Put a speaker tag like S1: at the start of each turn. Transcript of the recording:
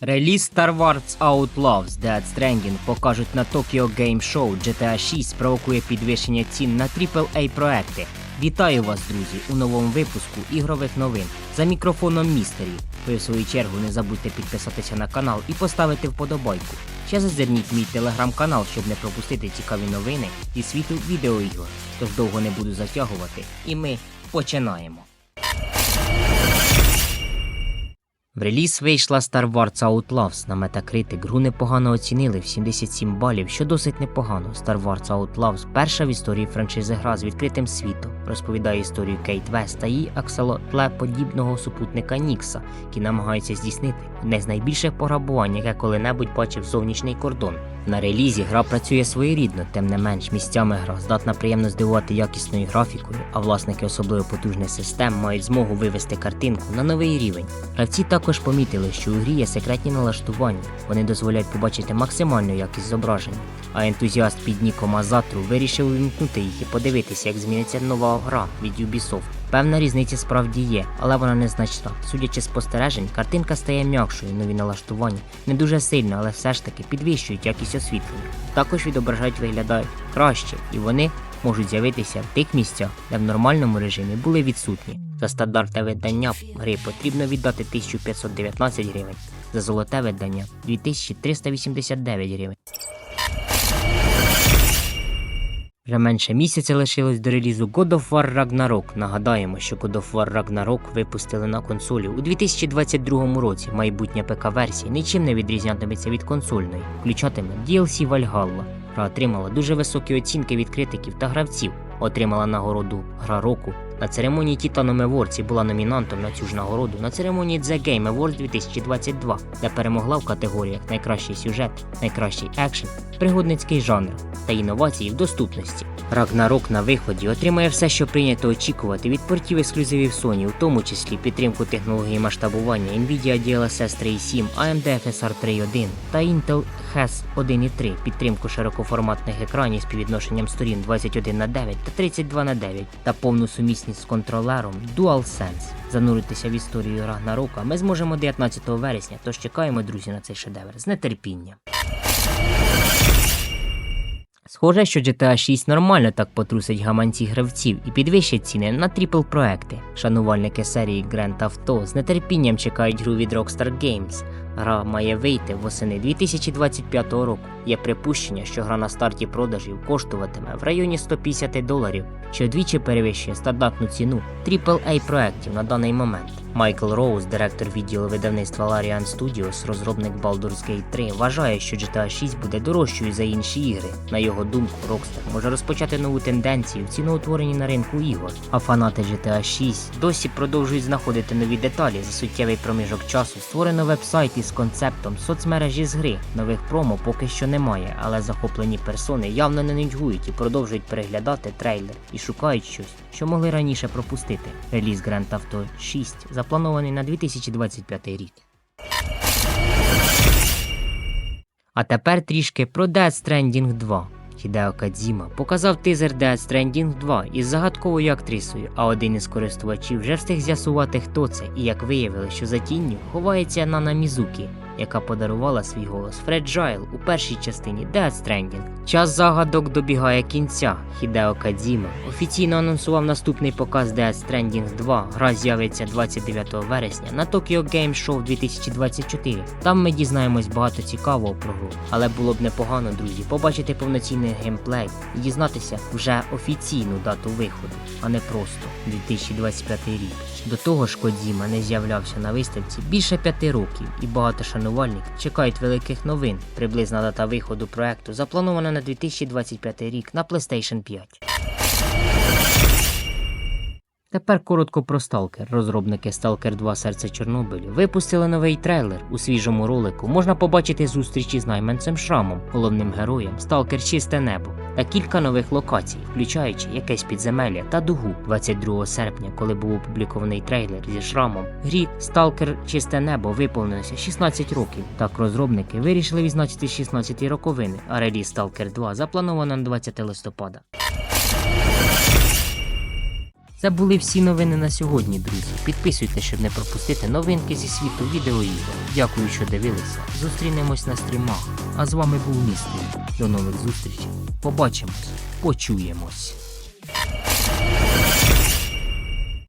S1: Реліз Star Wars Outlaws Dead Stranding покажуть на Tokyo Game Show GTA 6 спровокує підвищення цін на AAA проекти. Вітаю вас, друзі, у новому випуску ігрових новин за мікрофоном Містері. Ви в свою чергу не забудьте підписатися на канал і поставити вподобайку. Ще зазирніть мій телеграм-канал, щоб не пропустити цікаві новини і світу відеоігор. Тож довго не буду затягувати, і ми починаємо. В реліз вийшла Star Wars Outlaws на Metacritic. Гру непогано оцінили в 77 балів, що досить непогано. Star Wars Outlaws – перша в історії франшизи гра з відкритим світом. Розповідає історію Кейт Вест та її акселотлеподібного супутника Нікса, який намагається здійснити одне з найбільших пограбувань, яке коли-небудь бачив зовнішній кордон. На релізі гра працює своєрідно, тим не менш місцями гра здатна приємно здивувати якісною графікою, а власники особливо потужних систем мають змогу вивести картинку на новий рівень. Гравці також помітили, що у грі є секретні налаштування, вони дозволяють побачити максимальну якість зображення. А ентузіаст під ніком Азатру вирішив увімкнути їх і подивитися, як зміниться нова гра від Ubisoft. Певна різниця справді є, але вона незначна. Судячи з спостережень, картинка стає м'якшою, нові налаштування не дуже сильно, але все ж таки підвищують якість освітлення. Також відображають виглядають краще, і вони можуть з'явитися в тих місцях, де в нормальному режимі були відсутні. За стандартне видання гри потрібно віддати 1519 гривень, за золоте видання 2389 гривень. Вже менше місяця лишилось до релізу God of War Ragnarok. Нагадаємо, що God of War Ragnarok випустили на консолі у 2022 році. Майбутня ПК-версія нічим не відрізнятиметься від консольної, включатиме DLC Valhalla. Гра отримала дуже високі оцінки від критиків та гравців, отримала нагороду Гра року. На церемонії Titan Awards була номінантом на цю ж нагороду. На церемонії The Game Awards 2022, де перемогла в категоріях найкращий сюжет, найкращий екшен, пригодницький жанр та інновації в доступності. Ragnarok на виході отримає все, що прийнято очікувати від портів ексклюзивів Sony, у тому числі підтримку технології масштабування Nvidia DLSS 3.7, AMD FSR 3.1 та Intel HES 1.3, підтримку широкоформатних екранів з співвідношенням сторін 21 на 9 та 32 на 9 та повну сумісність з контролером DualSense. Зануритися в історію Рагнарока ми зможемо 19 вересня, тож чекаємо, друзі, на цей шедевр з нетерпінням. Схоже, що GTA 6 нормально так потрусить гаманці гравців і підвищить ціни на трипл проекти. Шанувальники серії Grand Auto з нетерпінням чекають гру від Rockstar Games. Гра має вийти восени 2025 року. Є припущення, що гра на старті продажів коштуватиме в районі 150 доларів, що двічі перевищує стандартну ціну AAA проєктів на даний момент. Майкл Роуз, директор відділу видавництва Larian Studios, розробник Baldur's Gate 3, вважає, що GTA 6 буде дорожчою за інші ігри. На його думку, Rockstar може розпочати нову тенденцію в ціноутворенні на ринку ігор. А фанати GTA 6 досі продовжують знаходити нові деталі за суттєвий проміжок часу. Створено веб-сайт із концептом соцмережі з гри. Нових промо поки що немає, але захоплені персони явно не нудьгують і продовжують переглядати трейлер і шукають щось, що могли раніше пропустити. Реліз Grand Theft 6 запланований на 2025 рік. А тепер трішки про Death Stranding 2. Хідео Кадзіма показав тизер Death Stranding 2 із загадковою актрисою, а один із користувачів вже встиг з'ясувати, хто це, і як виявили, що за тінню ховається Нана Мізукі, яка подарувала свій голос Фреджайл у першій частині Death Stranding. Час загадок добігає кінця. Хідео Кадзіма офіційно анонсував наступний показ Death Stranding 2. Гра з'явиться 29 вересня на Tokyo Game Show 2024. Там ми дізнаємось багато цікавого про гру, але було б непогано, друзі, побачити повноцінний геймплей і дізнатися вже офіційну дату виходу, а не просто 2025 рік. До того ж, Кодзіма не з'являвся на виставці більше п'яти років, і багато шанувальників чекають великих новин. Приблизна дата виходу проекту запланована на 2025 рік на PlayStation 5. Тепер коротко про Stalker. Розробники Stalker 2 Серце Чорнобилю випустили новий трейлер. У свіжому ролику можна побачити зустрічі з найманцем Шрамом, головним героєм Stalker Чисте Небо та кілька нових локацій, включаючи якесь підземелля та дугу. 22 серпня, коли був опублікований трейлер зі шрамом, грі Stalker Чисте Небо виповнилося 16 років. Так розробники вирішили відзначити 16 роковини, а реліз Stalker 2 заплановано на 20 листопада. Це були всі новини на сьогодні, друзі. Підписуйтесь, щоб не пропустити новинки зі світу відеоігор. Дякую, що дивилися. Зустрінемось на стрімах. А з вами був містер. До нових зустрічей. Побачимось, почуємось.